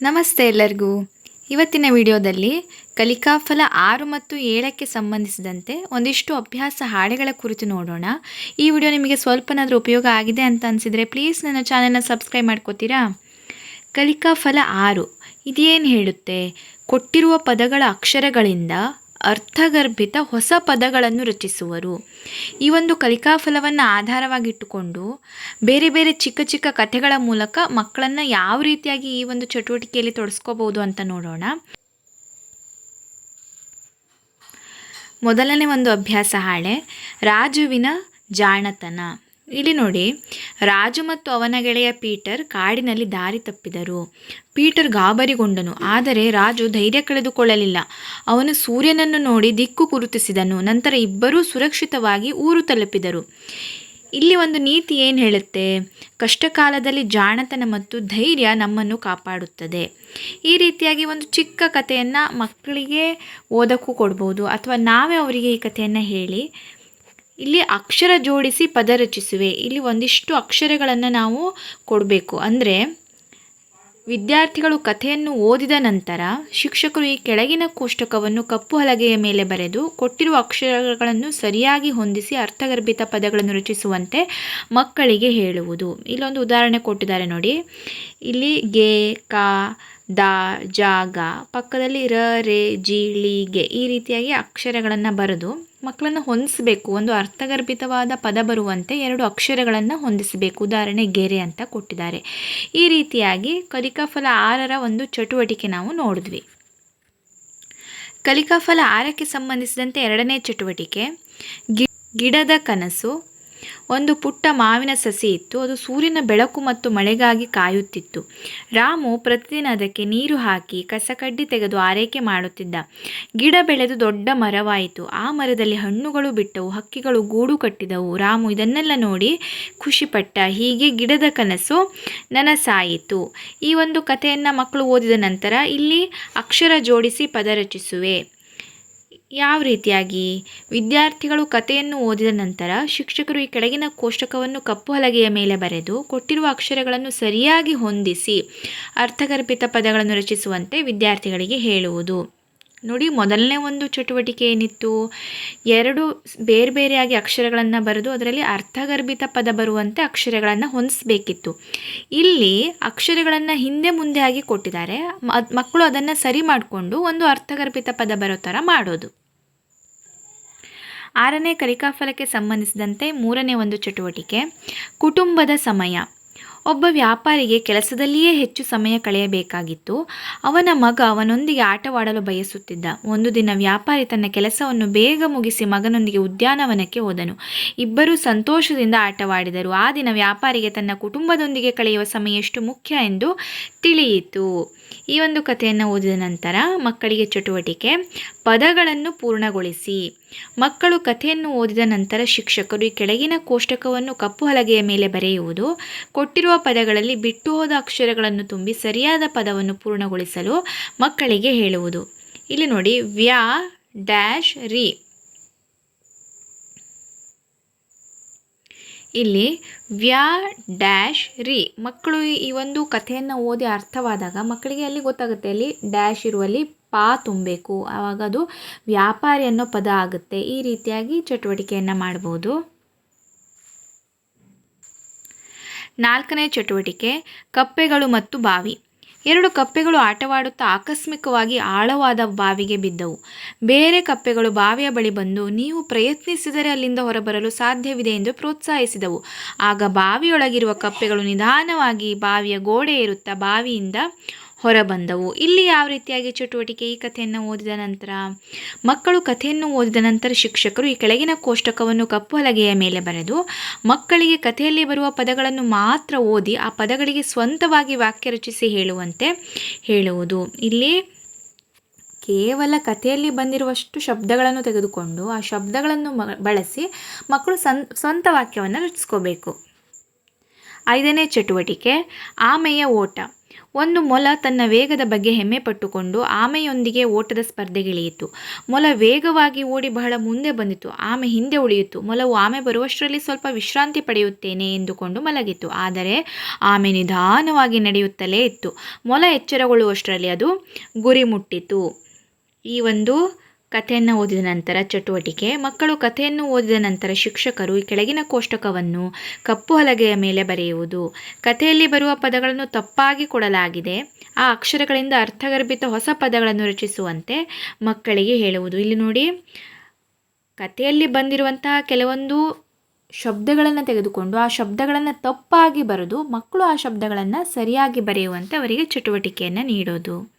ನಮಸ್ತೆ ಎಲ್ಲರಿಗೂ. ಇವತ್ತಿನ ವಿಡಿಯೋದಲ್ಲಿ ಕಲಿಕಾಫಲ ಆರು ಮತ್ತು ಏಳಕ್ಕೆ ಸಂಬಂಧಿಸಿದಂತೆ ಒಂದಿಷ್ಟು ಅಭ್ಯಾಸ ಹಾಡೆಗಳ ಕುರಿತು ನೋಡೋಣ. ಈ ವಿಡಿಯೋ ನಿಮಗೆ ಸ್ವಲ್ಪನಾದರೂ ಉಪಯೋಗ ಆಗಿದೆ ಅಂತ ಅನಿಸಿದರೆ ಪ್ಲೀಸ್ ನನ್ನ ಚಾನಲ್ನ ಸಬ್ಸ್ಕ್ರೈಬ್ ಮಾಡ್ಕೋತೀರಾ? ಕಲಿಕಾಫಲ ಆರು ಇದೇನು ಹೇಳುತ್ತೆ? ಕೊಟ್ಟಿರುವ ಪದಗಳ ಅಕ್ಷರಗಳಿಂದ ಅರ್ಥಗರ್ಭಿತ ಹೊಸ ಪದಗಳನ್ನು ರಚಿಸುವರು. ಈ ಒಂದು ಕಲಿಕಾಫಲವನ್ನು ಆಧಾರವಾಗಿಟ್ಟುಕೊಂಡು ಬೇರೆ ಬೇರೆ ಚಿಕ್ಕ ಚಿಕ್ಕ ಕಥೆಗಳ ಮೂಲಕ ಮಕ್ಕಳನ್ನು ಯಾವ ರೀತಿಯಾಗಿ ಈ ಒಂದು ಚಟುವಟಿಕೆಯಲ್ಲಿ ತೊಡಸ್ಕೋಬಹುದು ಅಂತ ನೋಡೋಣ. ಮೊದಲನೇ ಒಂದು ಅಭ್ಯಾಸ ಹಾಳೆ, ರಾಜುವಿನ ಜಾಣತನ. ಇಲ್ಲಿ ನೋಡಿ, ರಾಜು ಮತ್ತು ಅವನ ಗೆಳೆಯ ಪೀಟರ್ ಕಾಡಿನಲ್ಲಿ ದಾರಿ ತಪ್ಪಿದರು. ಪೀಟರ್ ಗಾಬರಿಗೊಂಡನು, ಆದರೆ ರಾಜು ಧೈರ್ಯ ಕಳೆದುಕೊಳ್ಳಲಿಲ್ಲ. ಅವನು ಸೂರ್ಯನನ್ನು ನೋಡಿ ದಿಕ್ಕು ಗುರುತಿಸಿದನು, ನಂತರ ಇಬ್ಬರೂ ಸುರಕ್ಷಿತವಾಗಿ ಊರು ತಲುಪಿದರು. ಇಲ್ಲಿ ಒಂದು ನೀತಿ ಏನು ಹೇಳುತ್ತೆ? ಕಷ್ಟಕಾಲದಲ್ಲಿ ಜಾಣತನ ಮತ್ತು ಧೈರ್ಯ ನಮ್ಮನ್ನು ಕಾಪಾಡುತ್ತದೆ. ಈ ರೀತಿಯಾಗಿ ಒಂದು ಚಿಕ್ಕ ಕಥೆಯನ್ನು ಮಕ್ಕಳಿಗೆ ಓದೋಕ್ಕೂ ಕೊಡ್ಬೋದು, ಅಥವಾ ನಾವೇ ಅವರಿಗೆ ಈ ಕಥೆಯನ್ನು ಹೇಳಿ ಇಲ್ಲಿ ಅಕ್ಷರ ಜೋಡಿಸಿ ಪದ ರಚಿಸುವೆ. ಇಲ್ಲಿ ಒಂದಿಷ್ಟು ಅಕ್ಷರಗಳನ್ನು ನಾವು ಕೊಡಬೇಕು. ಅಂದರೆ, ವಿದ್ಯಾರ್ಥಿಗಳು ಕಥೆಯನ್ನು ಓದಿದ ನಂತರ ಶಿಕ್ಷಕರು ಈ ಕೆಳಗಿನ ಕೋಷ್ಟಕವನ್ನು ಕಪ್ಪು ಹಲಗೆಯ ಮೇಲೆ ಬರೆದು ಕೊಟ್ಟಿರುವ ಅಕ್ಷರಗಳನ್ನು ಸರಿಯಾಗಿ ಹೊಂದಿಸಿ ಅರ್ಥಗರ್ಭಿತ ಪದಗಳನ್ನು ರಚಿಸುವಂತೆ ಮಕ್ಕಳಿಗೆ ಹೇಳುವುದು. ಇಲ್ಲೊಂದು ಉದಾಹರಣೆ ಕೊಟ್ಟಿದ್ದಾರೆ ನೋಡಿ. ಇಲ್ಲಿ ಗೆ, ಕ ದ ಜಾಗ ಪಕ್ಕದಲ್ಲಿ ರ, ರೇ, ಜಿ, ಳಿ, ಗೆ ಈ ರೀತಿಯಾಗಿ ಅಕ್ಷರಗಳನ್ನು ಬರೆದು ಮಕ್ಕಳನ್ನು ಹೊಂದಿಸಬೇಕು. ಒಂದು ಅರ್ಥಗರ್ಭಿತವಾದ ಪದ ಬರುವಂತೆ ಎರಡು ಅಕ್ಷರಗಳನ್ನು ಹೊಂದಿಸಬೇಕು. ಉದಾಹರಣೆ ಗೆರೆ ಅಂತ ಕೊಟ್ಟಿದ್ದಾರೆ. ಈ ರೀತಿಯಾಗಿ ಕಲಿಕಾಫಲ ಆರರ ಒಂದು ಚಟುವಟಿಕೆ ನಾವು ನೋಡಿದ್ವಿ. ಕಲಿಕಾಫಲ ಆರಕ್ಕೆ ಸಂಬಂಧಿಸಿದಂತೆ ಎರಡನೇ ಚಟುವಟಿಕೆ ಗಿಡದ ಕನಸು ಒಂದು ಪುಟ್ಟ ಮಾವಿನ ಸಸಿ ಇತ್ತು. ಅದು ಸೂರ್ಯನ ಬೆಳಕು ಮತ್ತು ಮಳೆಗಾಗಿ ಕಾಯುತ್ತಿತ್ತು. ರಾಮು ಪ್ರತಿದಿನ ಅದಕ್ಕೆ ನೀರು ಹಾಕಿ ಕಸಕಡ್ಡಿ ತೆಗೆದು ಆರೈಕೆ ಮಾಡುತ್ತಿದ್ದ. ಗಿಡ ಬೆಳೆದು ದೊಡ್ಡ ಮರವಾಯಿತು. ಆ ಮರದಲ್ಲಿ ಹಣ್ಣುಗಳು ಬಿಟ್ಟವು, ಹಕ್ಕಿಗಳು ಗೂಡು ಕಟ್ಟಿದವು. ರಾಮು ಇದನ್ನೆಲ್ಲ ನೋಡಿ ಖುಷಿಪಟ್ಟ. ಹೀಗೆ ಗಿಡದ ಕನಸು ನನಸಾಯಿತು. ಈ ಒಂದು ಕಥೆಯನ್ನು ಮಕ್ಕಳು ಓದಿದ ನಂತರ ಇಲ್ಲಿ ಅಕ್ಷರ ಜೋಡಿಸಿ ಪದ ರಚಿಸುವೆ. ಯಾವ ರೀತಿಯಾಗಿ? ವಿದ್ಯಾರ್ಥಿಗಳು ಕಥೆಯನ್ನು ಓದಿದ ನಂತರ ಶಿಕ್ಷಕರು ಈ ಕೆಳಗಿನ ಕೋಷ್ಟಕವನ್ನು ಕಪ್ಪು ಹಲಗೆಯ ಮೇಲೆ ಬರೆದು ಕೊಟ್ಟಿರುವ ಅಕ್ಷರಗಳನ್ನು ಸರಿಯಾಗಿ ಹೊಂದಿಸಿ ಅರ್ಥಗರ್ಭಿತ ಪದಗಳನ್ನು ರಚಿಸುವಂತೆ ವಿದ್ಯಾರ್ಥಿಗಳಿಗೆ ಹೇಳುವುದು. ನೋಡಿ, ಮೊದಲನೇ ಒಂದು ಚಟುವಟಿಕೆ ಏನಿತ್ತು? ಎರಡು ಬೇರೆ ಬೇರೆಯಾಗಿ ಅಕ್ಷರಗಳನ್ನು ಬರೆದು ಅದರಲ್ಲಿ ಅರ್ಥಗರ್ಭಿತ ಪದ ಬರುವಂತೆ ಅಕ್ಷರಗಳನ್ನು ಹೊಂದಿಸಬೇಕಿತ್ತು. ಇಲ್ಲಿ ಅಕ್ಷರಗಳನ್ನು ಹಿಂದೆ ಮುಂದೆ ಆಗಿ ಕೊಟ್ಟಿದ್ದಾರೆ. ಮಕ್ಕಳು ಅದನ್ನು ಸರಿ ಮಾಡಿಕೊಂಡು ಒಂದು ಅರ್ಥಗರ್ಭಿತ ಪದ ಬರೋ ಥರ ಮಾಡೋದು. ಆರನೇ ಕಲಿಕಾಫಲಕ್ಕೆ ಸಂಬಂಧಿಸಿದಂತೆ ಮೂರನೇ ಒಂದು ಚಟುವಟಿಕೆ. ಕುಟುಂಬದ ಸಮಯ. ಒಬ್ಬ ವ್ಯಾಪಾರಿಗೆ ಕೆಲಸದಲ್ಲಿಯೇ ಹೆಚ್ಚು ಸಮಯ ಕಳೆಯಬೇಕಾಗಿತ್ತು. ಅವನ ಮಗ ಅವನೊಂದಿಗೆ ಆಟವಾಡಲು ಬಯಸುತ್ತಿದ್ದ. ಒಂದು ದಿನ ವ್ಯಾಪಾರಿ ತನ್ನ ಕೆಲಸವನ್ನು ಬೇಗ ಮುಗಿಸಿ ಮಗನೊಂದಿಗೆ ಉದ್ಯಾನವನಕ್ಕೆ ಹೋದನು. ಇಬ್ಬರೂ ಸಂತೋಷದಿಂದ ಆಟವಾಡಿದರು. ಆ ದಿನ ವ್ಯಾಪಾರಿಗೆ ತನ್ನ ಕುಟುಂಬದೊಂದಿಗೆ ಕಳೆಯುವ ಸಮಯ ಎಷ್ಟು ಮುಖ್ಯ ಎಂದು ತಿಳಿಯಿತು. ಈ ಒಂದು ಕಥೆಯನ್ನು ಓದಿದ ನಂತರ ಮಕ್ಕಳಿಗೆ ಚಟುವಟಿಕೆ, ಪದಗಳನ್ನು ಪೂರ್ಣಗೊಳಿಸಿ. ಮಕ್ಕಳು ಕಥೆಯನ್ನು ಓದಿದ ನಂತರ ಶಿಕ್ಷಕರು ಈ ಕೆಳಗಿನ ಕೋಷ್ಟಕವನ್ನು ಕಪ್ಪು ಹಲಗೆಯ ಮೇಲೆ ಬರೆಯುವುದು, ಕೊಟ್ಟಿರುವ ಪದಗಳಲ್ಲಿ ಬಿಟ್ಟು ಹೋದ ಅಕ್ಷರಗಳನ್ನು ತುಂಬಿ ಸರಿಯಾದ ಪದವನ್ನು ಪೂರ್ಣಗೊಳಿಸಲು ಮಕ್ಕಳಿಗೆ ಹೇಳುವುದು. ಇಲ್ಲಿ ನೋಡಿ, ವ್ಯಾ ಡ್ಯಾಶ್ ರಿ. ಇಲ್ಲಿ ವ್ಯಾ ಡ್ಯಾಶ್ ರಿ. ಮಕ್ಕಳು ಈ ಒಂದು ಕಥೆಯನ್ನು ಓದಿ ಅರ್ಥವಾದಾಗ ಮಕ್ಕಳಿಗೆ ಅಲ್ಲಿ ಗೊತ್ತಾಗುತ್ತೆ? ಅಲ್ಲಿ ಡ್ಯಾಶ್ ಇರುವಲ್ಲಿ ಪಾ ತುಂಬಬೇಕು. ಆವಾಗ ಅದು ವ್ಯಾಪಾರಿ ಅನ್ನೋ ಪದ ಆಗುತ್ತೆ. ಈ ರೀತಿಯಾಗಿ ಚಟುವಟಿಕೆಯನ್ನು ಮಾಡ್ಬೋದು. ನಾಲ್ಕನೇ ಚಟುವಟಿಕೆ, ಕಪ್ಪೆಗಳು ಮತ್ತು ಬಾವಿ. ಎರಡು ಕಪ್ಪೆಗಳು ಆಟವಾಡುತ್ತಾ ಆಕಸ್ಮಿಕವಾಗಿ ಆಳವಾದ ಬಾವಿಗೆ ಬಿದ್ದವು. ಬೇರೆ ಕಪ್ಪೆಗಳು ಬಾವಿಯ ಬಳಿ ಬಂದು ನೀವು ಪ್ರಯತ್ನಿಸಿದರೆ ಅಲ್ಲಿಂದ ಹೊರಬರಲು ಸಾಧ್ಯವಿದೆ ಎಂದು ಪ್ರೋತ್ಸಾಹಿಸಿದವು. ಆಗ ಬಾವಿಯೊಳಗಿರುವ ಕಪ್ಪೆಗಳು ನಿಧಾನವಾಗಿ ಬಾವಿಯ ಗೋಡೆ ಇರುತ್ತಾ ಬಾವಿಯಿಂದ ಹೊರಬಂದವು. ಇಲ್ಲಿ ಯಾವ ರೀತಿಯಾಗಿ ಚಟುವಟಿಕೆ? ಈ ಕಥೆಯನ್ನು ಓದಿದ ನಂತರ, ಮಕ್ಕಳು ಕಥೆಯನ್ನು ಓದಿದ ನಂತರ ಶಿಕ್ಷಕರು ಈ ಕೆಳಗಿನ ಕೋಷ್ಟಕವನ್ನು ಕಪ್ಪು ಹಲಗೆಯ ಮೇಲೆ ಬರೆದು, ಮಕ್ಕಳಿಗೆ ಕಥೆಯಲ್ಲಿ ಬರುವ ಪದಗಳನ್ನು ಮಾತ್ರ ಓದಿ, ಆ ಪದಗಳಿಗೆ ಸ್ವಂತವಾಗಿ ವಾಕ್ಯ ರಚಿಸಿ ಹೇಳುವಂತೆ ಹೇಳುವುದು. ಇಲ್ಲಿ ಕೇವಲ ಕಥೆಯಲ್ಲಿ ಬಂದಿರುವಷ್ಟು ಶಬ್ದಗಳನ್ನು ತೆಗೆದುಕೊಂಡು, ಆ ಶಬ್ದಗಳನ್ನು ಬಳಸಿ ಮಕ್ಕಳು ಸ್ವಂತ ವಾಕ್ಯವನ್ನು ರಚಿಸ್ಕೋಬೇಕು. ಐದನೇ ಚಟುವಟಿಕೆ, ಆಮೆಯ ಓಟ. ಒಂದು ಮೊಲ ತನ್ನ ವೇಗದ ಬಗ್ಗೆ ಹೆಮ್ಮೆ ಪಟ್ಟುಕೊಂಡು ಆಮೆಯೊಂದಿಗೆ ಓಟದ ಸ್ಪರ್ಧೆಗಿಳಿಯಿತು ಮೊಲ ವೇಗವಾಗಿ ಓಡಿ ಬಹಳ ಮುಂದೆ ಬಂದಿತು. ಆಮೆ ಹಿಂದೆ ಉಳಿಯಿತು. ಮೊಲವು ಆಮೆ ಬರುವಷ್ಟರಲ್ಲಿ ಸ್ವಲ್ಪ ವಿಶ್ರಾಂತಿ ಪಡೆಯುತ್ತೇನೆ ಎಂದುಕೊಂಡು ಮಲಗಿತು. ಆದರೆ ಆಮೆ ನಿಧಾನವಾಗಿ ನಡೆಯುತ್ತಲೇ ಇತ್ತು. ಮೊಲ ಎಚ್ಚರಗೊಳ್ಳುವಷ್ಟರಲ್ಲಿ ಅದು ಗುರಿ ಮುಟ್ಟಿತು. ಈ ಒಂದು ಕಥೆಯನ್ನು ಓದಿದ ನಂತರ ಚಟುವಟಿಕೆ, ಮಕ್ಕಳು ಕಥೆಯನ್ನು ಓದಿದ ನಂತರ ಶಿಕ್ಷಕರು ಈ ಕೆಳಗಿನ ಕೋಷ್ಟಕವನ್ನು ಕಪ್ಪು ಹಲಗೆಯ ಮೇಲೆ ಬರೆಯುವುದು. ಕಥೆಯಲ್ಲಿ ಬರುವ ಪದಗಳನ್ನು ತಪ್ಪಾಗಿ ಕೊಡಲಾಗಿದೆ. ಆ ಅಕ್ಷರಗಳಿಂದ ಅರ್ಥಗರ್ಭಿತ ಹೊಸ ಪದಗಳನ್ನು ರಚಿಸುವಂತೆ ಮಕ್ಕಳಿಗೆ ಹೇಳುವುದು. ಇಲ್ಲಿ ನೋಡಿ, ಕಥೆಯಲ್ಲಿ ಬಂದಿರುವಂತಹ ಕೆಲವೊಂದು ಶಬ್ದಗಳನ್ನು ತೆಗೆದುಕೊಂಡು ಆ ಶಬ್ದಗಳನ್ನು ತಪ್ಪಾಗಿ ಬರೆದು ಮಕ್ಕಳು ಆ ಶಬ್ದಗಳನ್ನು ಸರಿಯಾಗಿ ಬರೆಯುವಂತೆ ಅವರಿಗೆ ಚಟುವಟಿಕೆಯನ್ನು ನೀಡೋದು.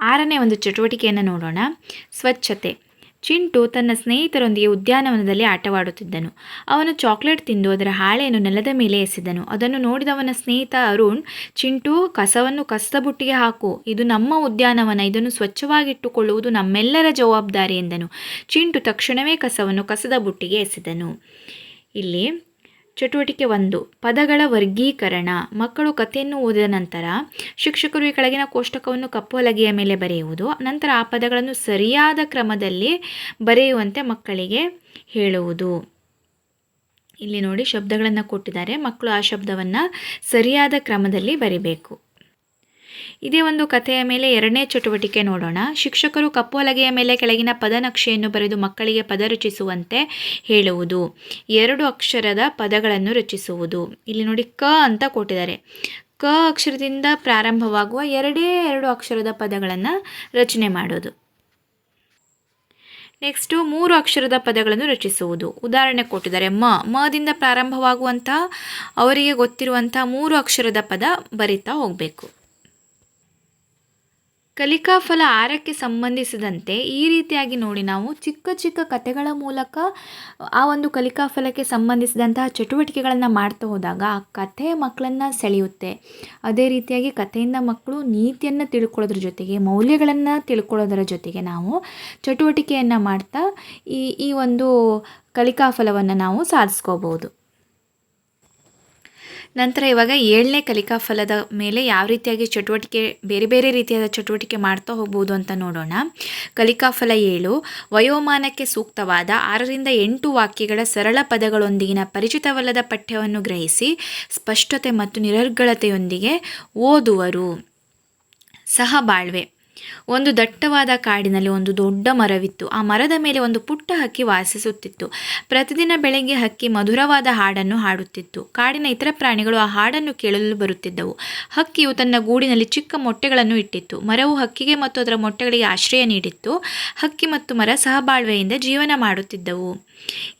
ಆರನೇ ಒಂದು ಚಟುವಟಿಕೆಯನ್ನು ನೋಡೋಣ. ಸ್ವಚ್ಛತೆ. ಚಿಂಟು ತನ್ನ ಸ್ನೇಹಿತರೊಂದಿಗೆ ಉದ್ಯಾನವನದಲ್ಲಿ ಆಟವಾಡುತ್ತಿದ್ದನು. ಅವನು ಚಾಕ್ಲೇಟ್ ತಿಂದು ಅದರ ಹಾಳೆಯನ್ನು ನೆಲದ ಮೇಲೆ ಎಸೆದನು. ಅದನ್ನು ನೋಡಿದವನ ಸ್ನೇಹಿತ ಅರುಣ್, ಚಿಂಟು, ಕಸವನ್ನು ಕಸದ ಬುಟ್ಟಿಗೆ ಹಾಕು. ಇದು ನಮ್ಮ ಉದ್ಯಾನವನ. ಇದನ್ನು ಸ್ವಚ್ಛವಾಗಿಟ್ಟುಕೊಳ್ಳುವುದು ನಮ್ಮೆಲ್ಲರ ಜವಾಬ್ದಾರಿ, ಎಂದನು. ಚಿಂಟು ತಕ್ಷಣವೇ ಕಸವನ್ನು ಕಸದ ಬುಟ್ಟಿಗೆ ಎಸೆದನು. ಇಲ್ಲಿ ಚಟುವಟಿಕೆ ಒಂದು, ಪದಗಳ ವರ್ಗೀಕರಣ. ಮಕ್ಕಳು ಕಥೆಯನ್ನು ಓದಿದ ನಂತರ ಶಿಕ್ಷಕರು ಈ ಕೆಳಗಿನ ಕೋಷ್ಟಕವನ್ನು ಕಪ್ಪು ಹಲಗೆಯ ಮೇಲೆ ಬರೆಯುವುದು, ನಂತರ ಆ ಪದಗಳನ್ನು ಸರಿಯಾದ ಕ್ರಮದಲ್ಲಿ ಬರೆಯುವಂತೆ ಮಕ್ಕಳಿಗೆ ಹೇಳುವುದು. ಇಲ್ಲಿ ನೋಡಿ ಶಬ್ದಗಳನ್ನು ಕೊಟ್ಟಿದ್ದಾರೆ. ಮಕ್ಕಳು ಆ ಶಬ್ದವನ್ನು ಸರಿಯಾದ ಕ್ರಮದಲ್ಲಿ ಬರಿಬೇಕು. ಇದೇ ಒಂದು ಕಥೆಯ ಮೇಲೆ ಎರಡನೇ ಚಟುವಟಿಕೆ ನೋಡೋಣ. ಶಿಕ್ಷಕರು ಕಪ್ಪು ಹಲಗೆಯ ಮೇಲೆ ಕೆಳಗಿನ ಪದನಕ್ಷೆಯನ್ನು ಬರೆದು ಮಕ್ಕಳಿಗೆ ಪದ ರಚಿಸುವಂತೆ ಹೇಳುವುದು. ಎರಡು ಅಕ್ಷರದ ಪದಗಳನ್ನು ರಚಿಸುವುದು. ಇಲ್ಲಿ ನೋಡಿ ಕ ಅಂತ ಕೊಟ್ಟಿದ್ದಾರೆ. ಕ ಅಕ್ಷರದಿಂದ ಪ್ರಾರಂಭವಾಗುವ ಎರಡೇ ಎರಡು ಅಕ್ಷರದ ಪದಗಳನ್ನು ರಚನೆ ಮಾಡೋದು. ನೆಕ್ಸ್ಟು ಮೂರು ಅಕ್ಷರದ ಪದಗಳನ್ನು ರಚಿಸುವುದು. ಉದಾಹರಣೆ ಕೊಟ್ಟಿದ್ದಾರೆ. ಮ. ಮದಿಂದ ಪ್ರಾರಂಭವಾಗುವಂತಹ ಅವರಿಗೆ ಗೊತ್ತಿರುವಂತಹ ಮೂರು ಅಕ್ಷರದ ಪದ ಬರಿತಾ ಹೋಗಬೇಕು. ಕಲಿಕಾಫಲ ಆರಕ್ಕೆ ಸಂಬಂಧಿಸಿದಂತೆ ಈ ರೀತಿಯಾಗಿ ನೋಡಿ ನಾವು ಚಿಕ್ಕ ಚಿಕ್ಕ ಕಥೆಗಳ ಮೂಲಕ ಆ ಒಂದು ಕಲಿಕಾಫಲಕ್ಕೆ ಸಂಬಂಧಿಸಿದಂತಹ ಚಟುವಟಿಕೆಗಳನ್ನು ಮಾಡ್ತಾ ಹೋದಾಗ ಆ ಕಥೆ ಮಕ್ಕಳನ್ನು ಸೆಳೆಯುತ್ತೆ. ಅದೇ ರೀತಿಯಾಗಿ ಕಥೆಯಿಂದ ಮಕ್ಕಳು ನೀತಿಯನ್ನು ತಿಳ್ಕೊಳ್ಳೋದ್ರ ಜೊತೆಗೆ, ಮೌಲ್ಯಗಳನ್ನು ತಿಳ್ಕೊಳ್ಳೋದರ ಜೊತೆಗೆ ನಾವು ಚಟುವಟಿಕೆಯನ್ನು ಮಾಡ್ತಾ ಈ ಈ ಒಂದು ಕಲಿಕಾಫಲವನ್ನು ನಾವು ಸಾಧಿಸ್ಕೋಬೋದು ನಂತರ ಇವಾಗ ಏಳನೇ ಕಲಿಕಾ ಫಲದ ಮೇಲೆ ಯಾವ ರೀತಿಯಾಗಿ ಚಟುವಟಿಕೆ, ಬೇರೆ ಬೇರೆ ರೀತಿಯಾದ ಚಟುವಟಿಕೆ ಮಾಡ್ತಾ ಹೋಗ್ಬೋದು ಅಂತ ನೋಡೋಣ. ಕಲಿಕಾಫಲ ಏಳು, ವಯೋಮಾನಕ್ಕೆ ಸೂಕ್ತವಾದ ಆರರಿಂದ ಎಂಟು ವಾಕ್ಯಗಳ ಸರಳ ಪದಗಳೊಂದಿಗಿನ ಪರಿಚಿತವಲ್ಲದ ಪಠ್ಯವನ್ನು ಗ್ರಹಿಸಿ, ಸ್ಪಷ್ಟತೆ ಮತ್ತು ನಿರರ್ಗಳತೆಯೊಂದಿಗೆ ಓದುವರು. ಸಹಬಾಳ್ವೆ ಒಂದು ದಟ್ಟವಾದ ಕಾಡಿನಲ್ಲಿ ಒಂದು ದೊಡ್ಡ ಮರವಿತ್ತು. ಆ ಮರದ ಮೇಲೆ ಒಂದು ಪುಟ್ಟ ಹಕ್ಕಿ ವಾಸಿಸುತ್ತಿತ್ತು. ಪ್ರತಿದಿನ ಬೆಳಗ್ಗೆ ಹಕ್ಕಿ ಮಧುರವಾದ ಹಾಡನ್ನು ಹಾಡುತ್ತಿತ್ತು. ಕಾಡಿನ ಇತರ ಪ್ರಾಣಿಗಳು ಆ ಹಾಡನ್ನು ಕೇಳಲು ಬರುತ್ತಿದ್ದವು. ಹಕ್ಕಿಯು ತನ್ನ ಗೂಡಿನಲ್ಲಿ ಚಿಕ್ಕ ಮೊಟ್ಟೆಗಳನ್ನು ಇಟ್ಟಿತ್ತು. ಮರವು ಹಕ್ಕಿಗೆ ಮತ್ತು ಅದರ ಮೊಟ್ಟೆಗಳಿಗೆ ಆಶ್ರಯ ನೀಡಿತ್ತು. ಹಕ್ಕಿ ಮತ್ತು ಮರ ಸಹಬಾಳ್ವೆಯಿಂದ ಜೀವನ ಮಾಡುತ್ತಿದ್ದವು.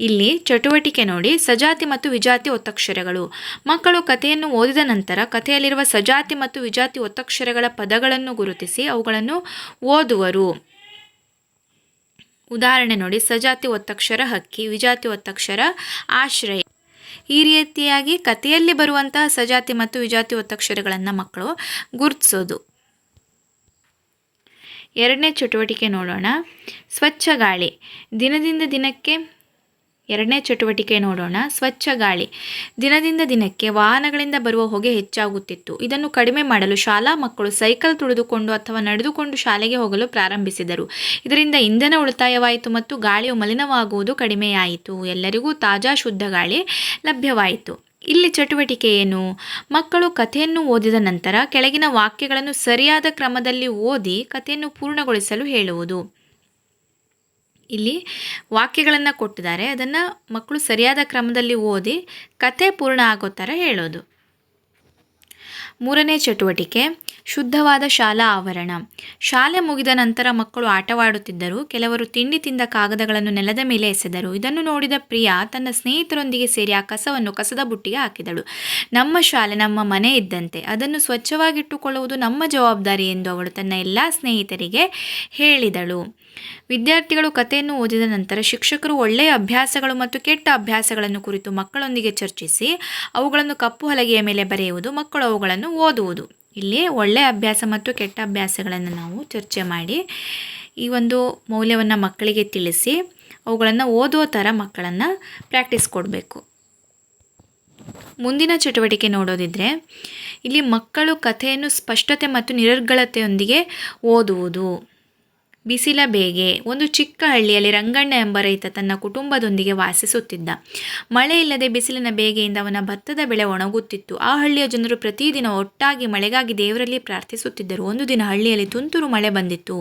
ಇಲ್ಲಿ ಚಟುವಟಿಕೆ ನೋಡಿ, ಸಜಾತಿ ಮತ್ತು ವಿಜಾತಿ ಒತ್ತಕ್ಷರಗಳು. ಮಕ್ಕಳು ಕಥೆಯನ್ನು ಓದಿದ ನಂತರ ಕಥೆಯಲ್ಲಿರುವ ಸಜಾತಿ ಮತ್ತು ವಿಜಾತಿ ಒತ್ತಕ್ಷರಗಳ ಪದಗಳನ್ನು ಗುರುತಿಸಿ ಅವುಗಳನ್ನು ಓದುವರು. ಉದಾಹರಣೆ ನೋಡಿ, ಸಜಾತಿ ಒತ್ತಕ್ಷರ ಹಕ್ಕಿ, ವಿಜಾತಿ ಒತ್ತಕ್ಷರ ಆಶ್ರಯ. ಈ ರೀತಿಯಾಗಿ ಕಥೆಯಲ್ಲಿ ಬರುವಂತಹ ಸಜಾತಿ ಮತ್ತು ವಿಜಾತಿ ಒತ್ತಕ್ಷರಗಳನ್ನು ಮಕ್ಕಳು ಗುರುತಿಸೋದು. ಎರಡನೇ ಚಟುವಟಿಕೆ ನೋಡೋಣ. ಸ್ವಚ್ಛ ಗಾಳಿ. ದಿನದಿಂದ ದಿನಕ್ಕೆ ಎರಡನೇ ಚಟುವಟಿಕೆ ನೋಡೋಣ. ಸ್ವಚ್ಛ ಗಾಳಿ. ದಿನದಿಂದ ದಿನಕ್ಕೆ ವಾಹನಗಳಿಂದ ಬರುವ ಹೊಗೆ ಹೆಚ್ಚಾಗುತ್ತಿತ್ತು. ಇದನ್ನು ಕಡಿಮೆ ಮಾಡಲು ಶಾಲಾ ಮಕ್ಕಳು ಸೈಕಲ್ ತುಳಿದುಕೊಂಡು ಅಥವಾ ನಡೆದುಕೊಂಡು ಶಾಲೆಗೆ ಹೋಗಲು ಪ್ರಾರಂಭಿಸಿದರು. ಇದರಿಂದ ಇಂಧನ ಉಳಿತಾಯವಾಯಿತು ಮತ್ತು ಗಾಳಿಯು ಮಲಿನವಾಗುವುದು ಕಡಿಮೆಯಾಯಿತು. ಎಲ್ಲರಿಗೂ ತಾಜಾ ಶುದ್ಧ ಗಾಳಿ ಲಭ್ಯವಾಯಿತು. ಇಲ್ಲಿ ಚಟುವಟಿಕೆ ಏನು? ಮಕ್ಕಳು ಕಥೆಯನ್ನು ಓದಿದ ನಂತರ ಕೆಳಗಿನ ವಾಕ್ಯಗಳನ್ನು ಸರಿಯಾದ ಕ್ರಮದಲ್ಲಿ ಓದಿ ಕಥೆಯನ್ನು ಪೂರ್ಣಗೊಳಿಸಲು ಹೇಳುವುದು. ಇಲ್ಲಿ ವಾಕ್ಯಗಳನ್ನು ಕೊಟ್ಟಿದ್ದಾರೆ. ಅದನ್ನು ಮಕ್ಕಳು ಸರಿಯಾದ ಕ್ರಮದಲ್ಲಿ ಓದಿ ಕತೆ ಪೂರ್ಣ ಆಗೋ ಥರ ಹೇಳೋದು. ಮೂರನೇ ಚಟುವಟಿಕೆ, ಶುದ್ಧವಾದ ಶಾಲಾ ಆವರಣ. ಶಾಲೆ ಮುಗಿದ ನಂತರ ಮಕ್ಕಳು ಆಟವಾಡುತ್ತಿದ್ದರು. ಕೆಲವರು ತಿಂಡಿ ತಿಂದ ಕಾಗದಗಳನ್ನು ನೆಲದ ಮೇಲೆ ಎಸೆದರು. ಇದನ್ನು ನೋಡಿದ ಪ್ರಿಯಾ ತನ್ನ ಸ್ನೇಹಿತರೊಂದಿಗೆ ಸೇರಿ ಆ ಕಸವನ್ನು ಕಸದ ಬುಟ್ಟಿಗೆ ಹಾಕಿದಳು. ನಮ್ಮ ಶಾಲೆ ನಮ್ಮ ಮನೆ ಇದ್ದಂತೆ. ಅದನ್ನು ಸ್ವಚ್ಛವಾಗಿಟ್ಟುಕೊಳ್ಳುವುದು ನಮ್ಮ ಜವಾಬ್ದಾರಿ ಎಂದು ಅವಳು ತನ್ನ ಎಲ್ಲ ಸ್ನೇಹಿತರಿಗೆ ಹೇಳಿದಳು. ವಿದ್ಯಾರ್ಥಿಗಳು ಕಥೆಯನ್ನು ಓದಿದ ನಂತರ ಶಿಕ್ಷಕರು ಒಳ್ಳೆಯ ಅಭ್ಯಾಸಗಳು ಮತ್ತು ಕೆಟ್ಟ ಅಭ್ಯಾಸಗಳನ್ನು ಕುರಿತು ಮಕ್ಕಳೊಂದಿಗೆ ಚರ್ಚಿಸಿ ಅವುಗಳನ್ನು ಕಪ್ಪು ಹಲಗೆಯ ಮೇಲೆ ಬರೆಯುವುದು, ಮಕ್ಕಳು ಅವುಗಳನ್ನು ಓದುವುದು. ಇಲ್ಲಿ ಒಳ್ಳೆಯ ಅಭ್ಯಾಸ ಮತ್ತು ಕೆಟ್ಟ ಅಭ್ಯಾಸಗಳನ್ನು ನಾವು ಚರ್ಚೆ ಮಾಡಿ ಈ ಒಂದು ಮೌಲ್ಯವನ್ನು ಮಕ್ಕಳಿಗೆ ತಿಳಿಸಿ ಅವುಗಳನ್ನು ಓದುವ ಥರ ಮಕ್ಕಳನ್ನು ಪ್ರಾಕ್ಟೀಸ್ ಕೊಡಬೇಕು. ಮುಂದಿನ ಚಟುವಟಿಕೆ ನೋಡೋದಿದ್ರೆ ಇಲ್ಲಿ ಮಕ್ಕಳು ಕಥೆಯನ್ನು ಸ್ಪಷ್ಟತೆ ಮತ್ತು ನಿರರ್ಗಳತೆಯೊಂದಿಗೆ ಓದುವುದು. ಬಿಸಿಲ ಬೇಗೆ ಒಂದು ಚಿಕ್ಕ ಹಳ್ಳಿಯಲ್ಲಿ ರಂಗಣ್ಣ ಎಂಬ ರೈತ ತನ್ನ ಕುಟುಂಬದೊಂದಿಗೆ ವಾಸಿಸುತ್ತಿದ್ದ. ಮಳೆ ಇಲ್ಲದೆ ಬಿಸಿಲಿನ ಬೇಗೆಯಿಂದ ಅವನ ಭತ್ತದ ಬೆಳೆ ಒಣಗುತ್ತಿತ್ತು. ಆ ಹಳ್ಳಿಯ ಜನರು ಪ್ರತಿದಿನ ಒಟ್ಟಾಗಿ ಮಳೆಗಾಗಿ ದೇವರಲ್ಲಿ ಪ್ರಾರ್ಥಿಸುತ್ತಿದ್ದರು. ಒಂದು ದಿನ ಹಳ್ಳಿಯಲ್ಲಿ ತುಂತುರು ಮಳೆ ಬಂದಿತ್ತು.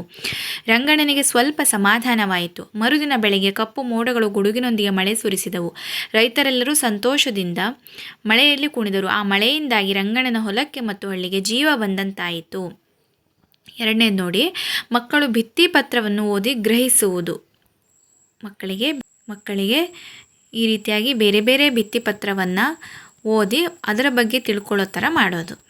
ರಂಗಣ್ಣನಿಗೆ ಸ್ವಲ್ಪ ಸಮಾಧಾನವಾಯಿತು. ಮರುದಿನ ಬೆಳಗ್ಗೆ ಕಪ್ಪು ಮೋಡಗಳು ಗುಡುಗಿನೊಂದಿಗೆ ಮಳೆ ಸುರಿಸಿದವು. ರೈತರೆಲ್ಲರೂ ಸಂತೋಷದಿಂದ ಮಳೆಯಲ್ಲಿ ಕುಣಿದರು. ಆ ಮಳೆಯಿಂದಾಗಿ ರಂಗಣ್ಣನ ಹೊಲಕ್ಕೆ ಮತ್ತು ಹಳ್ಳಿಗೆ ಜೀವ ಬಂದಂತಾಯಿತು. ಎರಡನೇದು ನೋಡಿ, ಮಕ್ಕಳು ಭಿತ್ತಿ ಪತ್ರವನ್ನು ಓದಿ ಗ್ರಹಿಸುವುದು. ಮಕ್ಕಳಿಗೆ ಮಕ್ಕಳಿಗೆ ಈ ರೀತಿಯಾಗಿ ಬೇರೆ ಬೇರೆ ಭಿತ್ತಿ ಪತ್ರವನ್ನು ಓದಿ ಅದರ ಬಗ್ಗೆ ತಿಳ್ಕೊಳ್ಳೋ ಥರ ಮಾಡೋದು.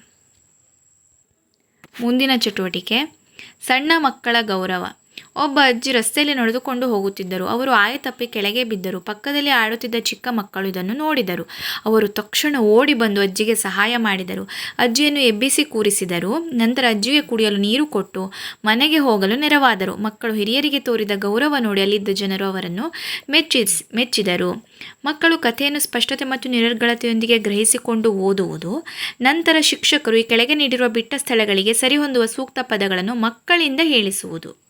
ಮುಂದಿನ ಚಟುವಟಿಕೆ, ಸಣ್ಣ ಮಕ್ಕಳ ಗೌರವ. ಒಬ್ಬ ಅಜ್ಜಿ ರಸ್ತೆಯಲ್ಲಿ ನಡೆದುಕೊಂಡು ಹೋಗುತ್ತಿದ್ದರು. ಅವರು ಆಯತಪ್ಪಿ ಕೆಳಗೆ ಬಿದ್ದರು. ಪಕ್ಕದಲ್ಲಿ ಆಡುತ್ತಿದ್ದ ಚಿಕ್ಕ ಮಕ್ಕಳು ಇದನ್ನು ನೋಡಿದರು. ಅವರು ತಕ್ಷಣ ಓಡಿ ಬಂದು ಅಜ್ಜಿಗೆ ಸಹಾಯ ಮಾಡಿದರು. ಅಜ್ಜಿಯನ್ನು ಎಬ್ಬಿಸಿ ಕೂರಿಸಿದರು. ನಂತರ ಅಜ್ಜಿಗೆ ಕುಡಿಯಲು ನೀರು ಕೊಟ್ಟು ಮನೆಗೆ ಹೋಗಲು ನೆರವಾದರು. ಮಕ್ಕಳು ಹಿರಿಯರಿಗೆ ತೋರಿದ ಗೌರವ ನೋಡಿ ಅಲ್ಲಿದ್ದ ಜನರು ಅವರನ್ನು ಮೆಚ್ಚಿಸ್, ಮೆಚ್ಚಿದರು. ಮಕ್ಕಳು ಕಥೆಯನ್ನು ಸ್ಪಷ್ಟತೆ ಮತ್ತು ನಿರರ್ಗಳತೆಯೊಂದಿಗೆ ಗ್ರಹಿಸಿಕೊಂಡು ಓದುವುದು, ನಂತರ ಶಿಕ್ಷಕರು ಈ ಕೆಳಗೆ ನೀಡಿರುವ ಬಿಟ್ಟ ಸ್ಥಳಗಳಿಗೆ ಸರಿಹೊಂದುವ ಸೂಕ್ತ ಪದಗಳನ್ನು ಮಕ್ಕಳಿಂದ ಹೇಳಿಸುವುದು.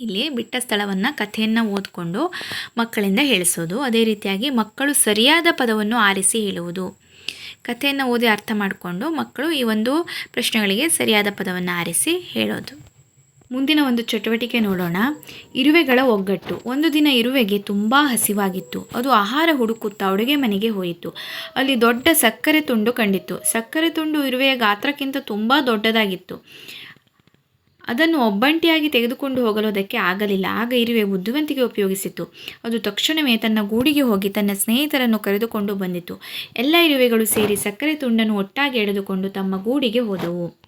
ಇಲ್ಲಿ ಬಿಟ್ಟ ಸ್ಥಳವನ್ನು ಕಥೆಯನ್ನು ಓದಿಕೊಂಡು ಮಕ್ಕಳಿಂದ ಹೇಳಿಸೋದು. ಅದೇ ರೀತಿಯಾಗಿ ಮಕ್ಕಳು ಸರಿಯಾದ ಪದವನ್ನು ಆರಿಸಿ ಹೇಳುವುದು. ಕಥೆಯನ್ನು ಓದಿ ಅರ್ಥ ಮಾಡಿಕೊಂಡು ಮಕ್ಕಳು ಈ ಒಂದು ಪ್ರಶ್ನೆಗಳಿಗೆ ಸರಿಯಾದ ಪದವನ್ನು ಆರಿಸಿ ಹೇಳೋದು. ಮುಂದಿನ ಒಂದು ಚಟುವಟಿಕೆ ನೋಡೋಣ. ಇರುವೆಗಳ ಒಗ್ಗಟ್ಟು. ಒಂದು ದಿನ ಇರುವೆಗೆ ತುಂಬ ಹಸಿವಾಗಿತ್ತು. ಅದು ಆಹಾರ ಹುಡುಕುತ್ತಾ ಅಡುಗೆ ಮನೆಗೆ ಹೋಯಿತು. ಅಲ್ಲಿ ದೊಡ್ಡ ಸಕ್ಕರೆ ತುಂಡು ಕಂಡಿತ್ತು. ಸಕ್ಕರೆ ತುಂಡು ಇರುವೆಯ ಗಾತ್ರಕ್ಕಿಂತ ತುಂಬ ದೊಡ್ಡದಾಗಿತ್ತು. ಅದನ್ನು ಒಬ್ಬಂಟಿಯಾಗಿ ತೆಗೆದುಕೊಂಡು ಹೋಗಲು ಅದಕ್ಕೆ ಆಗಲಿಲ್ಲ. ಆಗ ಇರುವೆ ಬುದ್ಧಿವಂತಿಕೆ ಉಪಯೋಗಿಸಿತ್ತು. ಅದು ತಕ್ಷಣವೇ ತನ್ನ ಗೂಡಿಗೆ ಹೋಗಿ ತನ್ನ ಸ್ನೇಹಿತರನ್ನು ಕರೆದುಕೊಂಡು ಬಂದಿತು. ಎಲ್ಲ ಇರುವೆಗಳು ಸೇರಿ ಸಕ್ಕರೆ ತುಂಡನ್ನು ಒಟ್ಟಾಗಿ ಎಳೆದುಕೊಂಡು ತಮ್ಮ ಗೂಡಿಗೆ ಹೋದವು.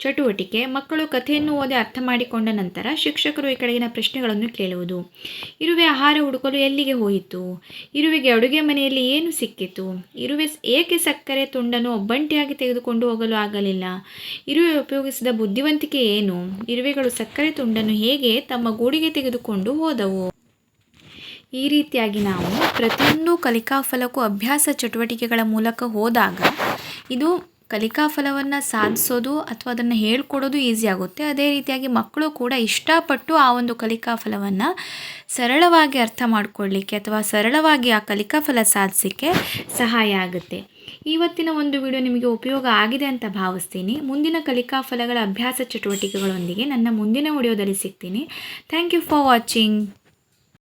ಚಟುವಟಿಕೆ, ಮಕ್ಕಳು ಕಥೆಯನ್ನು ಓದಿ ಅರ್ಥ ಮಾಡಿಕೊಂಡ ನಂತರ ಶಿಕ್ಷಕರು ಈ ಕೆಳಗಿನ ಪ್ರಶ್ನೆಗಳನ್ನು ಕೇಳುವುದು. ಇರುವೆ ಆಹಾರ ಹುಡುಕಲು ಎಲ್ಲಿಗೆ ಹೋಯಿತು? ಇರುವೆಗೆ ಅಡುಗೆ ಮನೆಯಲ್ಲಿ ಏನು ಸಿಕ್ಕಿತು? ಇರುವೆ ಏಕೆ ಸಕ್ಕರೆ, ತುಂಡನ್ನು ಒಬ್ಬಂಟಿಯಾಗಿ ತೆಗೆದುಕೊಂಡು ಹೋಗಲು ಆಗಲಿಲ್ಲ? ಇರುವೆ ಉಪಯೋಗಿಸಿದ ಬುದ್ಧಿವಂತಿಕೆ ಏನು? ಇರುವೆಗಳು ಸಕ್ಕರೆ, ತುಂಡನ್ನು ಹೇಗೆ ತಮ್ಮ ಗೂಡಿಗೆ ತೆಗೆದುಕೊಂಡು ಹೋದವು? ಈ ರೀತಿಯಾಗಿ ನಾವು ಪ್ರತಿಯೊಂದು ಕಲಿಕಾಫಲಕ್ಕೂ ಅಭ್ಯಾಸ ಚಟುವಟಿಕೆಗಳ ಮೂಲಕ ಹೋದಾಗ ಇದು ಕಲಿಕಾಫಲವನ್ನು ಸಾಧಿಸೋದು ಅಥವಾ ಅದನ್ನು ಹೇಳ್ಕೊಡೋದು ಈಸಿ ಆಗುತ್ತೆ. ಅದೇ ರೀತಿಯಾಗಿ ಮಕ್ಕಳು ಕೂಡ ಇಷ್ಟಪಟ್ಟು ಆ ಒಂದು ಕಲಿಕಾಫಲವನ್ನು ಸರಳವಾಗಿ ಅರ್ಥ ಮಾಡ್ಕೊಳ್ಳಿಕ್ಕೆ ಅಥವಾ ಸರಳವಾಗಿ ಆ ಕಲಿಕಾಫಲ ಸಾಧಿಸಲಿಕ್ಕೆ ಸಹಾಯ ಆಗುತ್ತೆ. ಇವತ್ತಿನ ಒಂದು ವಿಡಿಯೋ ನಿಮಗೆ ಉಪಯೋಗ ಆಗಿದೆ ಅಂತ ಭಾವಿಸ್ತೀನಿ. ಮುಂದಿನ ಕಲಿಕಾಫಲಗಳ ಅಭ್ಯಾಸ ಚಟುವಟಿಕೆಗಳೊಂದಿಗೆ ನನ್ನ ಮುಂದಿನ ವಿಡಿಯೋದಲ್ಲಿ ಸಿಗ್ತೀನಿ. Thank you for watching